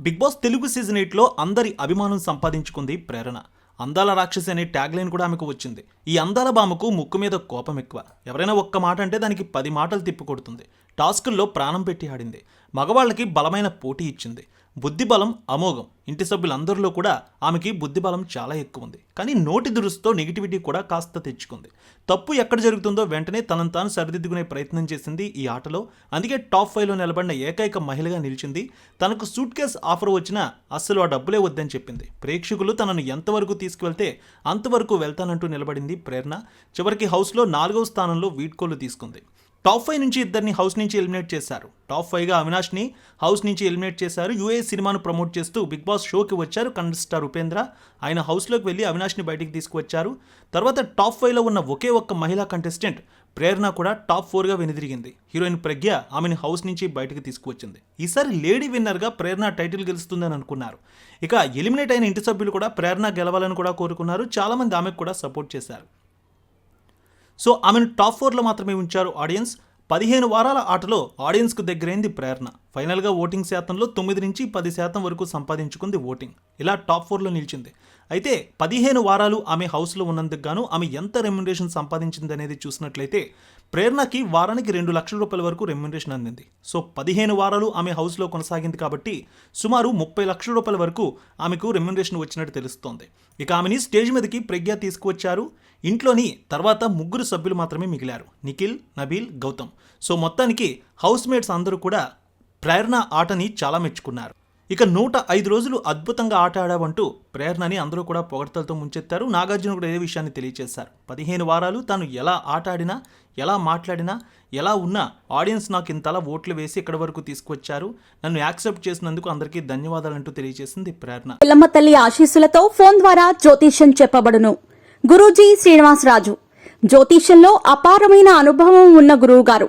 Big boss Telugu season ఎయిట్లో అందరి అభిమానం సంపాదించుకుంది ప్రేరణ. అందాల రాక్షసి అనే ట్యాగ్ లైన్ కూడా ఆమెకు వచ్చింది. ఈ అందాల బామకు ముక్కు మీద కోపం ఎక్కువ. ఎవరైనా ఒక్క మాట అంటే దానికి పది మాటలు తిప్పికొడుతుంది టాస్కుల్లో ప్రాణం పెట్టి ఆడింది. మగవాళ్ళకి బలమైన పోటీ ఇచ్చింది. బుద్ధిబలం అమోఘం. ఇంటి సభ్యులందరిలో కూడా ఆమెకి బుద్ధిబలం చాలా ఎక్కువ ఉంది కానీ నోటి దురుస్తో నెగిటివిటీ కూడా కాస్త తెచ్చుకుంది. తప్పు ఎక్కడ జరుగుతుందో వెంటనే తనను తాను సరిదిద్దుకునే ప్రయత్నం చేసింది ఈ ఆటలో. అందుకే టాప్ ఫైవ్లో నిలబడిన ఏకైక మహిళగా నిలిచింది. తనకు సూట్ కేస్ ఆఫర్ వచ్చినా అస్సలు ఆ డబ్బులే వద్దని చెప్పింది. ప్రేక్షకులు తనను ఎంతవరకు తీసుకువెళ్తే అంతవరకు వెళ్తానంటూ నిలబడింది ప్రేరణ. చివరికి హౌస్లో నాలుగవ స్థానంలో వీడ్కోలు తీసుకుంది. టాప్ ఫైవ్ నుంచి ఇద్దరిని హౌస్ నుంచి ఎలిమినేట్ చేశారు. టాప్ ఫైవ్గా అవినాష్ని హౌస్ నుంచి ఎలిమినేట్ చేశారు. యూఏ సినిమాను ప్రమోట్ చేస్తూ బిగ్ బాస్ షోకి వచ్చారు కన్నడ స్టార్ ఉపేంద్ర. ఆయన హౌస్లోకి వెళ్ళి అవినాష్ని బయటికి తీసుకువచ్చారు. తర్వాత టాప్ ఫైవ్లో ఉన్న ఒకే ఒక్క మహిళా కంటెస్టెంట్ ప్రేరణ కూడా టాప్ ఫోర్గా వెనుదిరిగింది. హీరోయిన్ ప్రజ్ఞ ఆమెను హౌస్ నుంచి బయటకు తీసుకువచ్చింది. ఈసారి లేడీ విన్నర్గా ప్రేరణ టైటిల్ గెలుస్తుందని అనుకున్నారు. ఇక ఎలిమినేట్ అయిన ఇంటి సభ్యులు కూడా ప్రేరణ గెలవాలని కూడా కోరుకున్నారు. చాలామంది ఆమెకు కూడా సపోర్ట్ చేశారు. సో ఆమెను టాప్ ఫోర్లో మాత్రమే ఉంచారు ఆడియన్స్. పదిహేను వారాల ఆటలో ఆడియన్స్కు దగ్గరైంది ప్రేరణ. ఫైనల్గా ఓటింగ్ శాతంలో తొమ్మిది నుంచి పది శాతం వరకు సంపాదించుకుంది ఓటింగ్. ఇలా టాప్ ఫోర్లో నిలిచింది. అయితే పదిహేను వారాలు ఆమె హౌస్లో ఉన్నందుకు గాను ఆమె ఎంత రెమ్యునరేషన్ సంపాదించింది అనేది చూసినట్లయితే ప్రేరణకి వారానికి రెండు లక్షల రూపాయల వరకు రెమ్యునరేషన్ అందింది. సో పదిహేను వారాలు ఆమె హౌస్లో కొనసాగింది కాబట్టి సుమారు ముప్పై లక్షల రూపాయల వరకు ఆమెకు రెమ్యునరేషన్ వచ్చినట్టు తెలుస్తోంది. ఇక ఆమెని స్టేజ్ మీదకి ప్రజ్ఞ తీసుకువచ్చారు. ఇంట్లోని తర్వాత ముగ్గురు సభ్యులు మాత్రమే మిగిలారు. నిఖిల్ నబీల్ గౌతమ్. సో మొత్తానికి హౌస్ మేట్స్ అందరూ కూడా ప్రేరణ ఆటని చాలా మెచ్చుకున్నారు. ఇక నూట ఐదు రోజులు అద్భుతంగా ఆట ఆడావంటూ ప్రేరణని అందరూ కూడా పొగడ్తలతో ముంచెత్తారు. నాగార్జున కూడా ఇదే విషయాన్ని తెలియజేశారు పదిహేను వారాలు తాను ఎలా ఆట ఆడినా ఎలా మాట్లాడినా ఎలా ఉన్నా ఆడియన్స్ నాకు ఇంతలా ఓట్లు వేసి ఇక్కడి వరకు తీసుకొచ్చారు నన్ను యాక్సెప్ట్ చేసినందుకు అందరికీ ధన్యవాదాలంటూ తెలియజేసింది ప్రేరణ. పిల్లమ్మ తల్లి ఆశీస్సులతో ఫోన్ ద్వారా జ్యోతిష్యం చెప్పబడును. గురూజీ శ్రీనివాసరాజు. జ్యోతిష్యంలో అపారమైన అనుభవం ఉన్న గురువు గారు